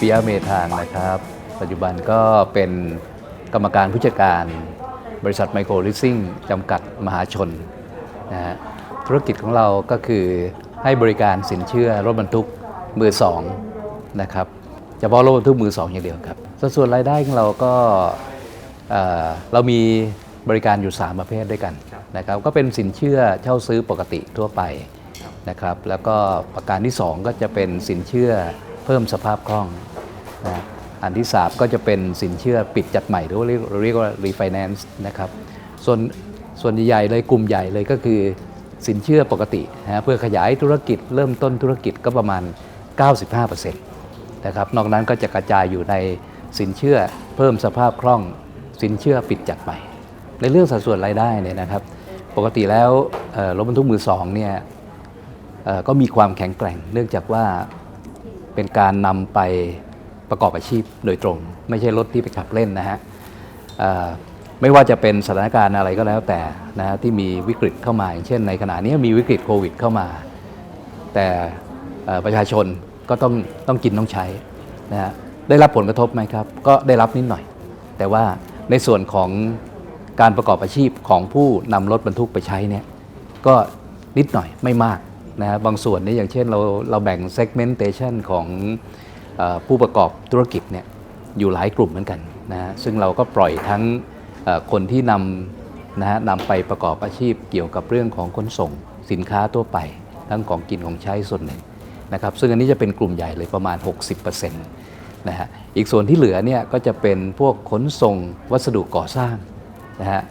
ปิยะเมธานนะครับ ปัจจุบันก็เป็นกรรมการผู้จัดการบริษัทไมโครลิสซิ่งจำกัดมหาชนนะฮะธุรกิจของเราก็คือให้บริการสินเชื่อรถบรรทุกมือสองนะครับเฉพาะรถบรรทุกมือสองอย่างเดียวครับสัดส่วนรายได้ของเราก็เอ่อเรามีบริการอยู่ 3 ประเภทด้วยกันนะครับก็เป็นสินเชื่อเช่าซื้อปกติทั่วไปนะครับแล้วก็ประการที่ 2 ก็จะเป็นสินเชื่อเพิ่มสภาพคล่อง นะอันที่ 3 ก็จะเป็นสินเชื่อปิดจัดใหม่ หรือว่าเรียกเรียกว่า refinance นะครับส่วนส่วนใหญ่เลยกลุ่มใหญ่เลยก็คือสินเชื่อปกตินะเพื่อขยายธุรกิจเริ่มต้นธุรกิจก็ประมาณ 95%นะครับนอกนั้นก็จะกระจายอยู่ในสินเชื่อเพิ่มสภาพคล่องสินเชื่อปิดจัดใหม่ ในเรื่องสัดส่วนรายได้เนี่ยนะครับ ปกติแล้วรถบรรทุกมือสองเนี่ยก็มีความแข็งแกร่ง เนื่องจากว่าเป็นการนำไป ประกอบอาชีพโดยตรง ไม่ใช่รถที่ไปขับเล่นนะฮะไม่ว่าจะเป็นสถานการณ์อะไรก็แล้วแต่นะฮะที่มีวิกฤตเข้ามาอย่างเช่นในขณะนี้มีวิกฤตโควิดเข้ามา แต่ประชาชนก็ต้องต้องกินต้องใช้นะฮะได้รับผลกระทบไหมครับ ก็ได้รับนิดหน่อย แต่ว่าในส่วนของการประกอบอาชีพของผู้นำรถบรรทุกไปใช้เนี่ยก็นิดหน่อยไม่มากนะฮะบางส่วนนี่อย่างเช่นเราเราแบ่ง segmentation ของ ผู้ประกอบธุรกิจเนี่ยอยู่หลายกลุ่มเหมือนกันนะฮะซึ่งเราก็ปล่อยทั้งคนที่นำนะฮะนำไปประกอบอาชีพเกี่ยวกับเรื่องของขนส่งสินค้าทั่วไป ทั้งของกินของใช้ส่วนหนึ่งนะครับซึ่งอันนี้จะเป็นกลุ่มใหญ่เลยประมาณ 60%นะฮะอีกส่วนที่เหลือเนี่ยก็จะเป็นพวกขนส่งวัสดุก่อสร้างนะฮะ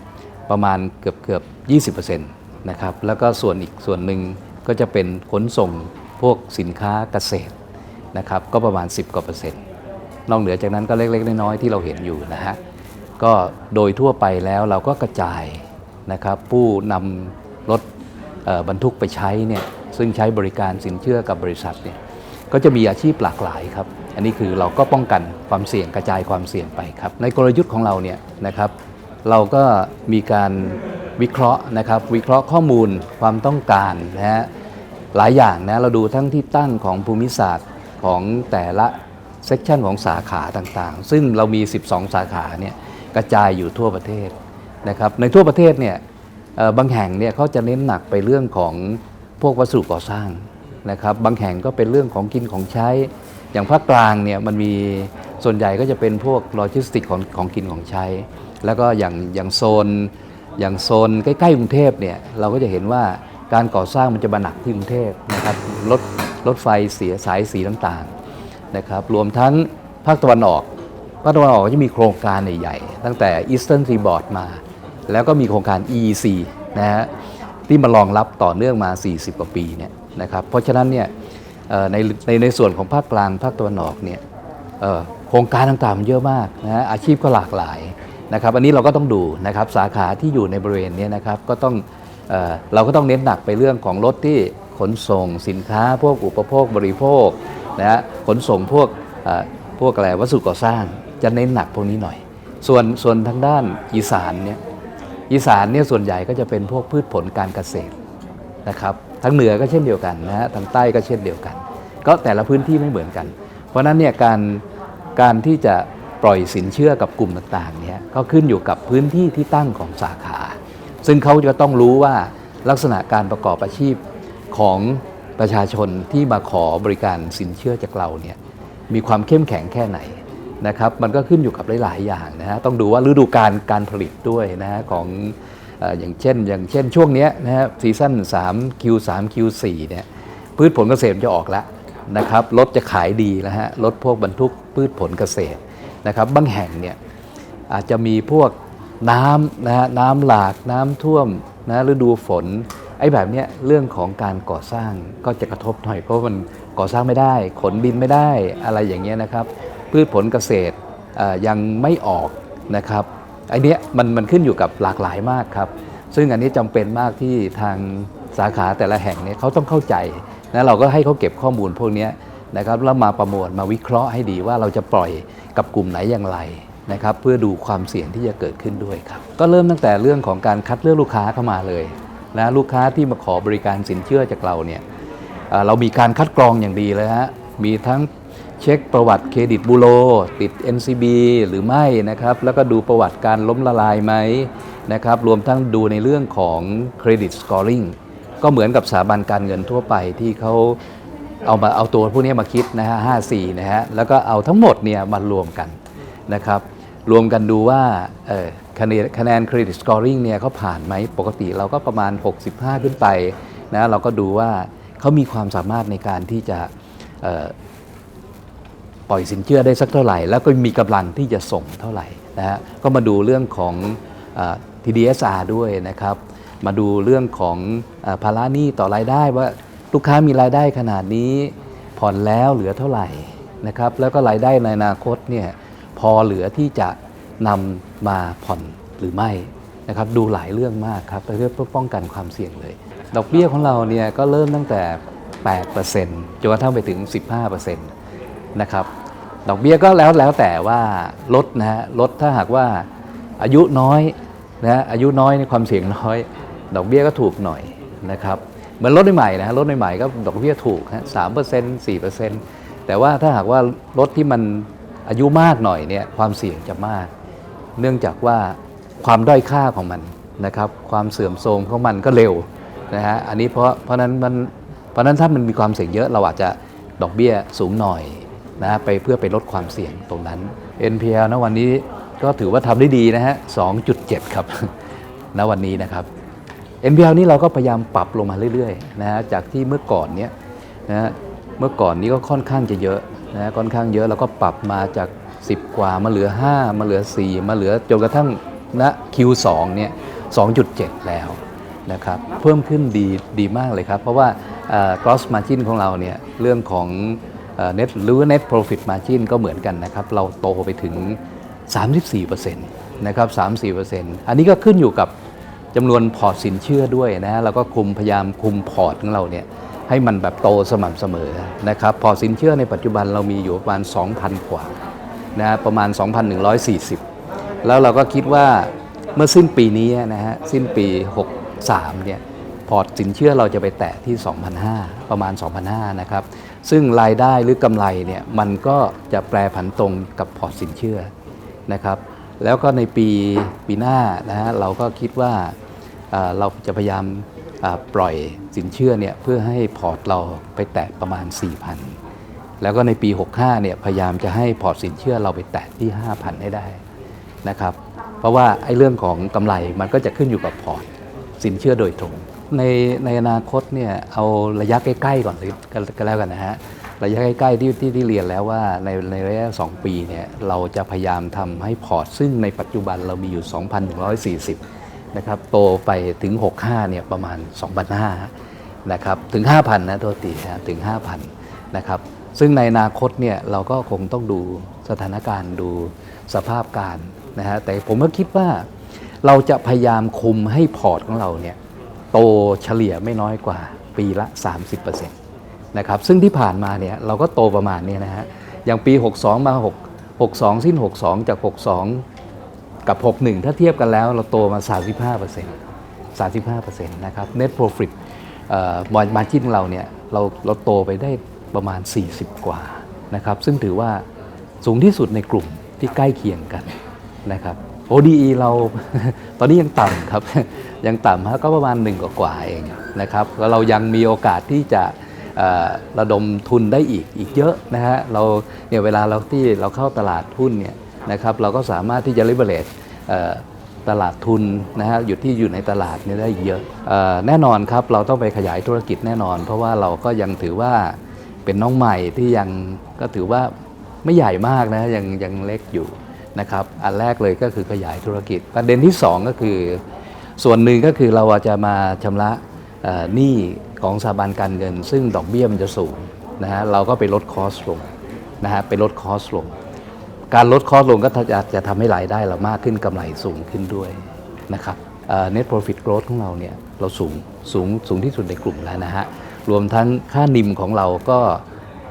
ประมาณเกือบเกือบ20%นะครับแล้วก็ส่วนอีกส่วนหนึ่งก็จะเป็นขนส่งพวกสินค้าเกษตร นะครับก็ประมาณ 10กว่าเปอร์เซ็นต์นอกเหนือจากนั้นก็เล็ก ๆ น้อยๆที่เราเห็นอยู่นะฮะก็โดยทั่วไปแล้วเราก็กระจายนะครับผู้นำรถบรรทุกไปใช้เนี่ยซึ่งใช้บริการสินเชื่อกับบริษัทเนี่ยก็จะมีอาชีพหลากหลายครับ อันนี้คือเราก็ป้องกันความเสี่ยงกระจายความเสี่ยงไปครับ ในกลยุทธ์ของเราเนี่ยนะครับเราก็มีการวิเคราะห์นะครับวิเคราะห์ข้อมูลความต้องการนะฮะหลายอย่างนะเราดูทั้งที่ตั้งของภูมิศาสตร์ ของแต่ละเซกชันของสาขาต่างๆ ซึ่งเรามี 12 สาขาเนี่ยกระจายอยู่ทั่วประเทศนะครับในทั่วประเทศเนี่ยบางแห่งเนี่ยเขาจะเน้นหนักไปเรื่องของพวกวัสดุก่อสร้างนะครับบางแห่งก็เป็นเรื่องของกินของใช้ อย่างภาคกลางเนี่ยมันมีส่วนใหญ่ก็จะเป็นพวกโลจิสติกของของกินของใช้ แล้วก็อย่างอย่างโซน อย่างโซนใกล้ๆกรุงเทพเนี่ยเราก็จะเห็นว่า การก่อสร้างมันจะมาหนักที่กรุงเทพนะครับรถรถไฟเสียสายสีต่างๆนะครับรวมทั้งภาคตะวันออกภาคตะวันออกจะมีโครงการใหญ่ๆตั้งแต่ Eastern Seaboard มา แล้วก็มีโครงการ EEC นะฮะที่มารองรับต่อเนื่องมา 40 กว่าปีเนี่ยนะครับเพราะฉะนั้นเนี่ยในในในส่วนของภาคกลางภาคตะวันออกเนี่ยโครงการต่างๆมันเยอะมากนะฮะอาชีพก็หลากหลายนะครับอันนี้เราก็ต้องดูนะครับสาขาที่อยู่ในบริเวณเนี้นะครับก็ต้อง เเราก็ต้องเน้นหนักไปเรื่องของรถที่ขนส่งสินค้าพวกอุปโภคบริโภคนะฮะขนส่งพวกพวกอะไรวัสดุก่อสร้างจะเน้นหนักพวกนี้หน่อย ส่วนส่วนทางด้านอีสานเนี่ยอีสานเนี่ยส่วนใหญ่ก็จะเป็นพวกพืชผลการเกษตรนะครับทางเหนือก็เช่นเดียวกันนะฮะทางใต้ก็เช่นเดียวกัน ก็แต่ละพื้นที่ไม่เหมือนกัน เพราะฉะนั้นเนี่ยการการที่จะปล่อยสินเชื่อกับกลุ่มต่างๆเนี่ยก็ขึ้นอยู่กับพื้นที่ที่ตั้งของสาขา ซึ่งเขาจะต้องรู้ว่าลักษณะการประกอบอาชีพของประชาชนที่มาขอบริการสินเชื่อจากเราเนี่ยมีความเข้มแข็งแค่ไหนนะครับมันก็ขึ้นอยู่กับหลาย ๆ อย่างนะฮะต้องดูว่าฤดูการการผลิตด้วยนะฮะของอย่างเช่น อย่างเช่นช่วงนี้นะฮะซีซั่น3 Q3 Q4 เนี่ยพืชผลเกษตรจะออกแล้วนะครับรถจะขายดีแล้วฮะรถพวกบรรทุกพืชผลเกษตรนะครับบางแห่งเนี่ยอาจจะมีพวก น้ำนะฮะน้ำหลากน้ำท่วมนะฤดูฝนไอ้แบบเนี้ยเรื่องของการก่อสร้างก็จะกระทบหน่อยเพราะมันก่อสร้างไม่ได้ ขนดินไม่ได้อะไรอย่างเงี้ยนะครับ พืชผลเกษตรยังไม่ออกนะครับไอเนี้ยมันมันขึ้นอยู่กับหลากหลายมากครับ ซึ่งอันนี้จำเป็นมากที่ทางสาขาแต่ละแห่งเนี่ยเขาต้องเข้าใจนะเราก็ให้เขาเก็บข้อมูลพวกเนี้ยนะครับแล้วมาประมวลมาวิเคราะห์ให้ดีว่าเราจะปล่อยกับกลุ่มไหนอย่างไร นะครับเพื่อดูความเสี่ยงที่จะเกิดขึ้นด้วยครับ ก็เริ่มตั้งแต่เรื่องของการคัดเลือกลูกค้าเข้ามาเลยนะลูกค้าที่มาขอบริการสินเชื่อจากเราเนี่ยเเรามีการคัดกรองอย่างดีเลยฮะมีทั้งเช็คประวัติเครดิตบูโรติด NCB หรือไม่นะครับ แล้วก็ดูประวัติการล้มละลายไหมนะครับ รวมทั้งดูในเรื่องของเครดิตสกอร์ลิงก็เหมือนกับสถาบันการเงินทั่วไปที่เขาเอามาเอาตัวพวกนี้มาคิดนะฮะ 54 นะฮะ แล้วก็เอาทั้งหมดเนี่ยมารวมกันนะครับ รวมกันดูว่าคะแนนคะแนนเครดิตสกอร์ลิงเนี่ยเขาผ่านไหมปกติเราก็ประมาณ 65 ขึ้นไปนะเราก็ดูว่าเขามีความสามารถในการที่จะปล่อยสินเชื่อได้สักเท่าไหร่ แล้วก็มีกำลังที่จะส่งเท่าไหร่นะฮะก็มาดูเรื่องของอ TDSR ด้วยนะครับ มาดูเรื่องของอภาระหนี้ต่อรายได้ว่าลูกค้ามีรายได้ขนาดนี้ผ่อนแล้วเหลือเท่าไหร่นะครับแล้วก็รายได้ในอนาคตเนี่ย พอเหลือที่จะนำมาผ่อนหรือไม่นะครับดูหลายเรื่องมากครับเพื่อป้องกันความเสี่ยงเลย ดอกเบี้ยของเราเนี่ยก็เริ่มตั้งแต่ 8%จนกระทั่งไปถึง 15%นะครับดอกเบี้ยก็แล้วแล้วแต่ว่าลดนะฮะลดถ้าหากว่าอายุน้อยนะฮะอายุน้อยในความเสี่ยงน้อย ดอกเบี้ยก็ถูกหน่อยนะครับเหมือนรถใหม่ๆนะฮะรถใหม่ๆก็ดอกเบี้ยถูกฮะสามเปอร์เซ็นต์สี่เปอร์เซ็นต์แต่ว่าถ้าหากว่ารถที่มัน อายุมากหน่อยเนี่ยความเสี่ยงจะมาก เนื่องจากว่าความด้อยค่าของมันนะครับความเสื่อมโทรมของมันก็เร็วนะฮะอันนี้เพราะเพราะนั้นมันเพราะนั้นถ้ามันมีความเสี่ยงเยอะเราอาจจะดอกเบี้ยสูงหน่อยนะฮะไปเพื่อไปลดความเสี่ยงตรงนั้น NPL นะวันนี้ก็ถือว่าทำได้ดีนะฮะ 2.7 ครับณวันนี้นะครับ NPL นี่เราก็พยายามปรับลงมาเรื่อยๆนะฮะจากที่เมื่อก่อนเนี้ยนะฮะเมื่อก่อนนี้ก็ค่อนข้างจะเยอะ นะค่อนข้างเยอะแล้วก็ปรับมาจาก 10 กว่ามาเหลือ 5 มาเหลือ 4 มาเหลือจนกระทั่งณ Q2 เนี่ย2.7 แล้วนะครับเพิ่มขึ้นดีดีมากเลยครับ เพราะว่าเอ่อ gross margin ของเราเนี่ยเรื่องของ net หรือ net profit margin ก็เหมือนกันนะครับ เราโตไปถึง 34%นะครับ 34%อันนี้ก็ขึ้นอยู่กับจำนวนพอร์ตสินเชื่อด้วยนะฮะเราก็คุมพยายามคุมพอร์ตของเราเนี่ย ให้มันแบบโตสม่ำเสมอนะครับพอสินเชื่อในปัจจุบันเรามีอยู่ประมาณ 2,000 กว่านะฮะประมาณ 2,140 แล้วเราก็คิดว่าเมื่อสิ้นปีนี้นะฮะสิ้นปี 63เนี่ยพอร์ตสินเชื่อเราจะไปแตะที่ 2,500 ประมาณ 2,500 นะครับ ซึ่งรายได้หรือกำไรเนี่ยมันก็จะแปรผันตรงกับพอร์ตสินเชื่อนะครับ แล้วก็ในปีปีหน้านะฮะเราก็คิดว่าเราจะพยายาม ปล่อยสินเชื่อเนี่ยเพื่อให้พอร์ตเราไปแตะประมาณ 4,000 แล้วก็ในปี 65เนี่ยพยายามจะให้พอร์ตสินเชื่อเราไปแตะที่ 5,000 ให้ได้นะครับเพราะว่าไอ้เรื่องของกำไรมันก็จะขึ้นอยู่กับพอร์ตสินเชื่อโดยตรง ในในอนาคตเนี่ยเอาระยะใกล้ๆก่อนเลยก็ก็แล้วกันนะฮะระยะใกล้ๆที่ที่ที่เรียนแล้วว่าในในระยะ 2 ปีเนี่ยเราจะพยายามทำให้พอร์ตซึ่งในปัจจุบันเรามีอยู่ 2,140 นะครับโตไปถึง 65เนี่ยประมาณ 2,500นะครับถึง 5,000นะโทษทีนะถึง 5,000นะครับซึ่งในอนาคตเนี่ยเราก็คงต้องดูสถานการณ์ดูสภาพการนะฮะแต่ผมก็คิดว่าเราจะพยายามคุมให้พอร์ตของเราเนี่ยโตเฉลี่ยไม่น้อยกว่าปีละ 30%นะครับซึ่งที่ผ่านมาเนี่ยเราก็โตประมาณเนี้นะฮะอย่างปี 62 มา 6 62 สิ้น 62 จาก 62 กับ 61 ถ้าเทียบกันแล้วเราโตมา 35% 35%นะครับ net profit มาจิ้นเราเนี่ยเราเราโตไปได้ประมาณ 40 กว่านะครับ ซึ่งถือว่าสูงที่สุดในกลุ่มที่ใกล้เคียงกันนะครับ ODE เราตอนนี้ยังต่ำครับ ยังต่ำฮะก็ประมาณหนึ่งกว่าเองนะครับแล้วเรายังมีโอกาสที่จะระดมทุนได้อีกอีกเยอะนะฮะเราเนี่ยเวลาเราที่เราเข้าตลาดหุ้นเนี่ย นะครับเราก็สามารถที่จะ leverage เอ่อตลาดทุนนะฮะอยู่ที่อยู่ในตลาดนี่ได้เยอะแน่นอนครับเราต้องไปขยายธุรกิจแน่นอน เพราะว่าเราก็ยังถือว่าเป็นน้องใหม่ที่ยังก็ถือว่าไม่ใหญ่มากนะยังยังเล็กอยู่นะครับอันแรกเลยก็คือขยายธุรกิจ ประเด็นที่สองก็คือ ส่วนหนึ่งก็คือเราจะมาชำระหนี้ของสถาบันการเงิน ซึ่งดอกเบี้ยมันจะสูงนะฮะเราก็ไปลดคอสลงนะฮะไปลดคอสลง การลดคอสลงก็จะจะทำให้รายได้เรามากขึ้นกำไรสูงขึ้นด้วยนะครับเอ่อ net profit growth ของเราเนี่ยเราสูงสูงสูงที่สุดในกลุ่มแล้วนะฮะรวมทั้งค่านิมของเราก็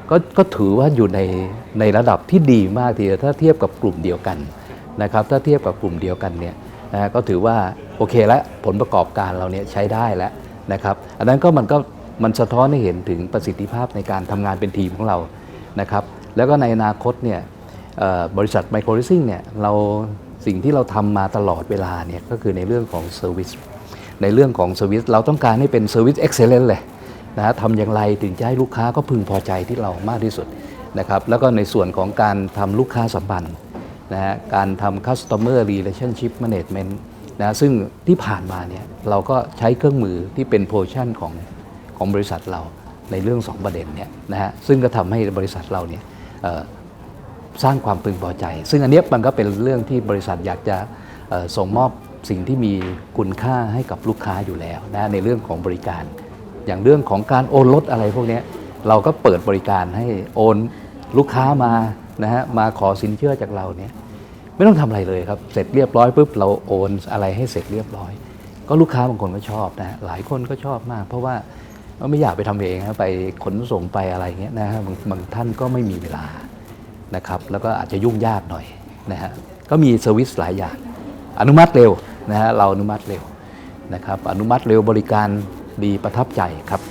ก็ก็ถือว่าอยู่ในในระดับที่ดีมากทีเดียวถ้าเทียบกับกลุ่มเดียวกันนะครับถ้าเทียบกับกลุ่มเดียวกันเนี่ยนะฮะก็ถือว่าโอเคแล้วผลประกอบการเราเนี่ยใช้ได้แล้วนะครับอันนั้นก็มันก็มันสะท้อนให้เห็นถึงประสิทธิภาพในการทำงานเป็นทีมของเรานะครับแล้วก็ในอนาคตเนี่ย บริษัทไมโครลิซิ่งเนี่ยเราสิ่งที่เราทำมาตลอดเวลาเนี่ยก็คือในเรื่องของเซอร์วิสในเรื่องของเซอร์วิสเราต้องการให้เป็นเซอร์วิสเอ็กเซเลนต์เลยนะฮะทำอย่างไรถึงจะให้ลูกค้าก็พึงพอใจที่เรามากที่สุดนะครับแล้วก็ในส่วนของการทำลูกค้าสัมพันธ์นะฮะการทำ customer relationship management นะซึ่งที่ผ่านมาเนี่ยเราก็ใช้เครื่องมือที่เป็นโพชั่นของของบริษัทเราในเรื่อง 2 ประเด็นเนี่ยนะฮะซึ่งก็ทำให้บริษัทเราเนี่ย สร้างความพึงพอใจ ซึ่งอันนี้มันก็เป็นเรื่องที่บริษัทอยากจะส่งมอบสิ่งที่มีคุณค่าให้กับลูกค้าอยู่แล้วนะในเรื่องของบริการ อย่างเรื่องของการโอนรถอะไรพวกนี้เราก็เปิดบริการให้โอนลูกค้ามานะฮะมาขอสินเชื่อจากเราเนี่ยไม่ต้องทำอะไรเลยครับ เสร็จเรียบร้อยปุ๊บเราโอนอะไรให้เสร็จเรียบร้อย ก็ลูกค้าบางคนก็ชอบนะหลายคนก็ชอบมาก เพราะว่าไม่อยากไปทำเองนะไปขนส่งไปอะไรเงี้ยนะฮะบางบางท่านก็ไม่มีเวลา นะครับแล้วก็อาจจะยุ่งยากหน่อยนะฮะก็มีเซอร์วิสหลายอย่าง อนุมัติเร็วนะฮะเราอนุมัติเร็วนะครับอนุมัติเร็วบริการดีประทับใจครับ